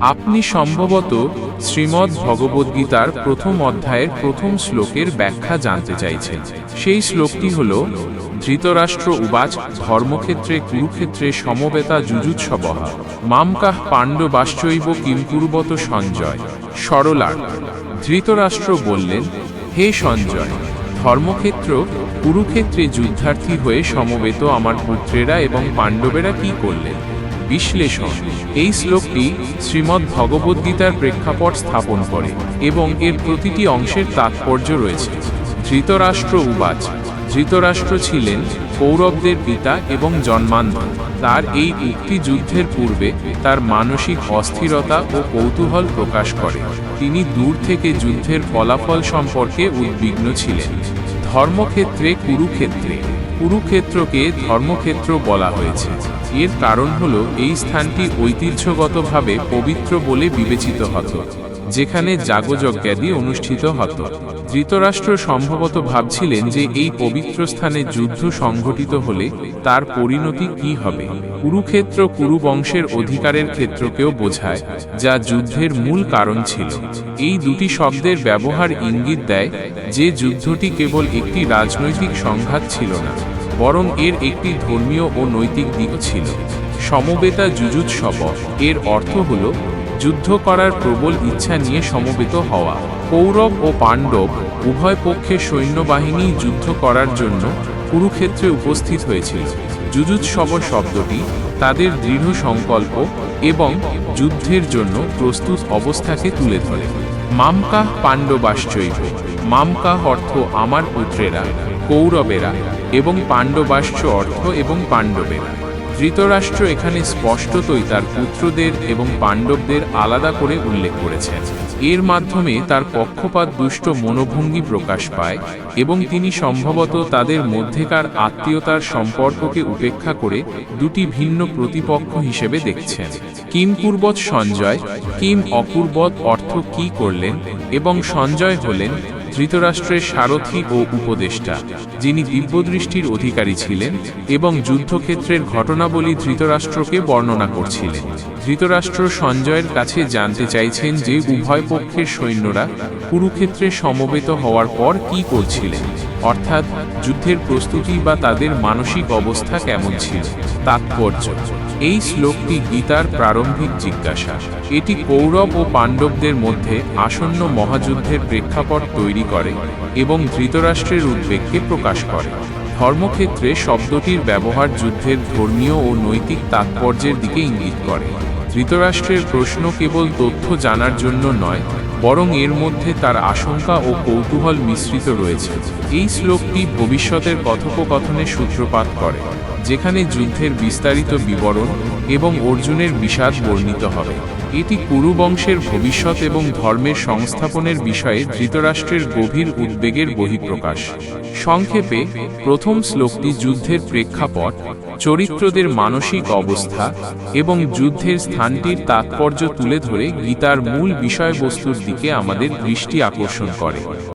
আপনি সম্ভবত শ্রীমদ্ ভগবদ্গীতার প্রথম অধ্যায়ের প্রথম শ্লোকের ব্যাখ্যা জানতে চাইছেন। সেই শ্লোকটি হল, ধৃতরাষ্ট্র উবাচ ধর্মক্ষেত্রে কুরুক্ষেত্রে সমবেতা যুজুৎসবহ মামকাহ পাণ্ডবাশ্চৈব কিমকুরুবত সঞ্জয়। সরলার, ধৃতরাষ্ট্র বললেন, হে সঞ্জয়, ধর্মক্ষেত্র কুরুক্ষেত্রে যুদ্ধার্থী হয়ে সমবেত আমার পুত্রেরা এবং পাণ্ডবেরা কি করলেন? বিশ্লেষণ। এই শ্লোকটি শ্রীমদ্ ভগবদ্গীতার প্রেক্ষাপট স্থাপন করে এবং এর প্রতিটি অংশের তাৎপর্য রয়েছে। ধৃতরাষ্ট্র উবাচ। ধৃতরাষ্ট্র ছিলেন কৌরবদের পিতা এবং জন্মান্ধ। তার এই উক্তি যুদ্ধের পূর্বে তার মানসিক অস্থিরতা ও কৌতূহল প্রকাশ করে। তিনি দূর থেকে যুদ্ধের ফলাফল সম্পর্কে উদ্বিগ্ন ছিলেন। ধর্মক্ষেত্রে কুরুক্ষেত্রে। কুরুক্ষেত্রকে ধর্মক্ষেত্র বলা হয়েছে। এর কারণ হল এই স্থানটি ঐতিহ্যগতভাবে পবিত্র বলে বিবেচিত হতো, যেখানে যাগযজ্ঞাদি অনুষ্ঠিত হতো। ধৃতরাষ্ট্র সম্ভবত ভাবছিলেন যে এই পবিত্র স্থানে যুদ্ধ সংঘটিত হলে তার পরিণতি কি হবে। কুরুক্ষেত্র কুরু বংশের অধিকারের ক্ষেত্রকেও বোঝায়, যা যুদ্ধের মূল কারণ ছিল। এই দুটি শব্দের ব্যবহার ইঙ্গিত দেয় যে যুদ্ধটি কেবল একটি রাজনৈতিক সংঘাত ছিল না। বরং এর একটি ধর্মীয় ও নৈতিক দিক ছিল। সমবেতা যুজুৎসব এর অর্থ হল যুদ্ধ করার প্রবল ইচ্ছা নিয়ে সমবেত হওয়া। কৌরব ও পাণ্ডব উভয় পক্ষের সৈন্যবাহিনী যুদ্ধ করার জন্য কুরুক্ষেত্রে উপস্থিত হয়েছিল। যুজুৎসব শব্দটি তাদের দৃঢ় সংকল্প এবং যুদ্ধের জন্য প্রস্তুত অবস্থাকে তুলে ধরে। মামকাহ পাণ্ডবাশ্চৈব মামকাহ অর্থ আমার পুত্রেরা কৌরবেরা এবং পাণ্ডবাশ্চ অর্থ এবং পাণ্ডবেরা। ধৃতরাষ্ট্র এখানে স্পষ্টতই তার পুত্রদের এবং পাণ্ডবদের আলাদা করে উল্লেখ করেছেন এর মাধ্যমে তার পক্ষপাত দুষ্ট মনোভঙ্গি প্রকাশ পায় এবং তিনি সম্ভবত তাদের মধ্যেকার আত্মীয়তার সম্পর্ককে উপেক্ষা করে দুটি ভিন্ন প্রতিপক্ষ হিসেবে দেখছেন। কিম পূর্বত সঞ্জয়, কিম অপূর্বত অর্থ কি করলেন এবং সঞ্জয় হলেন ধৃতরাষ্ট্রের সারথী ও উপদেষ্টা, যিনি দিব্যদৃষ্টির অধিকারী ছিলেন এবং যুদ্ধক্ষেত্রের ঘটনাবলী ধৃতরাষ্ট্রকে বর্ণনা করছিলেন। ধৃতরাষ্ট্র সঞ্জয়ের কাছে জানতে চাইছেন যে উভয় পক্ষের সৈন্যরা কুরুক্ষেত্রে সমবেত হওয়ার পর কি করছিলেন, অর্থাৎ যুদ্ধের প্রস্তুতি বা তাদের মানসিক অবস্থা কেমন ছিল, তাৎপর্য। এই শ্লোকটি গীতার প্রারম্ভিক জিজ্ঞাসা। এটি কৌরব ও পাণ্ডবদের মধ্যে আসন্ন মহাযুদ্ধের প্রেক্ষাপট তৈরি করে এবং ধৃতরাষ্ট্রের উদ্বেগকে প্রকাশ করে। ধর্মক্ষেত্রে শব্দটির ব্যবহার যুদ্ধের ধর্মীয় ও নৈতিক তাৎপর্যের দিকে ইঙ্গিত করে। ধৃতরাষ্ট্রের প্রশ্ন কেবল তথ্য জানার জন্য নয় বরং এর মধ্যে তার আশঙ্কা ও কৌতূহল মিশ্রিত রয়েছে। এই শ্লোকটি ভবিষ্যতের কথোপকথনে সূত্রপাত করে, যেখানে যুদ্ধের বিস্তারিত বিবরণ এবং অর্জুনের বিষাদ বর্ণিত হবে। এটি কুরু বংশের ভবিষ্যৎ এবং ধর্মের সংস্থাপনের বিষয়ে ধৃতরাষ্ট্রের গভীর উদ্বেগের বহিঃপ্রকাশ। সংক্ষেপে, প্রথম শ্লোকটি যুদ্ধের প্রেক্ষাপট চরিত্রদের মানসিক অবস্থা এবং যুদ্ধের স্থানটির তাৎপর্য তুলে ধরে গীতার মূল বিষয়বস্তুর দিকে আমাদের দৃষ্টি আকর্ষণ করে।